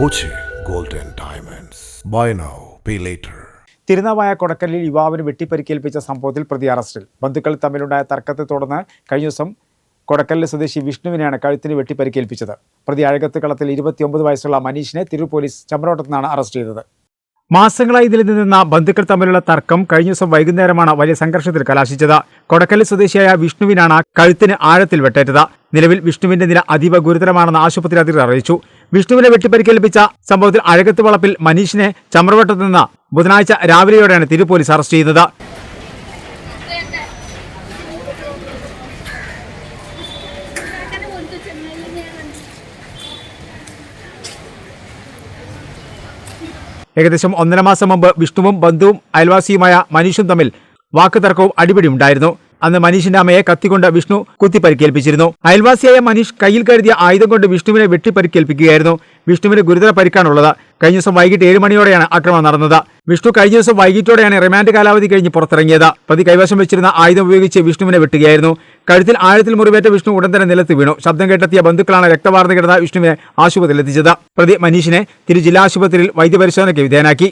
Boche golden diamonds buy now pay later Tirunavaya കൊടക്കലിൽ യുവാവിന് വെട്ടിപ്പരിക്കേൽപ്പിച്ച സംഭവത്തിൽ പ്രതി അറസ്റ്റിൽ. ബന്ധുക്കൾ തമ്മിലുണ്ടായ തർക്കത്തെ തുടർന്ന് കഴിഞ്ഞ ദിവസം കൊടക്കലിലെ സ്വദേശി വിഷ്ണുവിനെയാണ് കഴുത്തിന് വെട്ടിപ്പരിക്കേൽപ്പിച്ചത്. പ്രതി അഴകത്ത് കളത്തിൽ ഇരുപത്തിയൊമ്പത് വയസ്സുള്ള മനീഷിനെ തിരൂർ പോലീസ് ചമ്രോട്ടത്തു നിന്നാണ് അറസ്റ്റ് ചെയ്തത്. മാസങ്ങളായി ഇതിൽ നിന്ന ബന്ധുക്കൾ തമ്മിലുള്ള തർക്കം കഴിഞ്ഞ ദിവസം വൈകുന്നേരമാണ് വലിയ സംഘർഷത്തിൽ കലാശിച്ചത്. കൊടക്കല്ല് സ്വദേശിയായ വിഷ്ണുവിനാണ് കഴുത്തിന് ആഴത്തിൽ വെട്ടേറ്റത്. നിലവിൽ വിഷ്ണുവിന്റെ നില അതീവ ഗുരുതരമാണെന്ന് ആശുപത്രി അധികൃതർ അറിയിച്ചു. വിഷ്ണുവിനെ വെട്ടിപ്പരിക്കേൽപ്പിച്ച സംഭവത്തിൽ അഴകത്ത് വളപ്പിൽ മനീഷിനെ ചമ്രവട്ടത്ത് നിന്ന് ബുധനാഴ്ച രാവിലെയോടെയാണ് തിരു പോലീസ് അറസ്റ്റ് ചെയ്തത്. ഏകദേശം ഒന്നര മാസം മുമ്പ് വിഷ്ണുവും ബന്ധുവും അയൽവാസിയുമായ മനീഷും തമ്മിൽ വാക്കുതർക്കവും അടിപിടി ഉണ്ടായിരുന്നു അന്ന് മനീഷിന്റെ അമ്മയെ കത്തിക്കൊണ്ട് വിഷ്ണു കുത്തി പരിക്കേൽപ്പിച്ചിരുന്നു അയൽവാസിയായ മനീഷ് കയ്യിൽ കരുതിയ ആയുധം കൊണ്ട് വിഷ്ണുവിനെ വെട്ടിപ്പരിക്കേൽപ്പിക്കുകയായിരുന്നു. വിഷ്ണുവിന് ഗുരുതര പരിക്കാണുള്ളത്. കഴിഞ്ഞ ദിവസം വൈകിട്ട് ഏഴ് മണിയോടെയാണ് ആക്രമണം നടന്നത്. വിഷ്ണു കഴിഞ്ഞ ദിവസം വൈകിട്ടോടെയാണ് റിമാൻഡ് കാലാവധി കഴിഞ്ഞ് പുറത്തിറങ്ങിയത്. പ്രതി കൈവശം വെച്ചിരുന്ന ആയുധം ഉപയോഗിച്ച് വിഷ്ണുവിനെ വെട്ടുകയായിരുന്നു. കഴുത്തിൽ ആഴത്തിൽ മുറിവേറ്റ വിഷ്ണു ഉടൻ തന്നെ നിലത്ത് വീണു. ശബ്ദം കേട്ടെത്തിയ ബന്ധുക്കളാണ് രക്തവാർന്ന് കിടന്ന വിഷ്ണുവിനെ ആശുപത്രിയിൽ എത്തിച്ചത് പ്രതി മനീഷിനെ തിരു ജില്ലാ ആശുപത്രിയിൽ വൈദ്യപരിശോധനയ്ക്ക് വിധേയനാക്കി.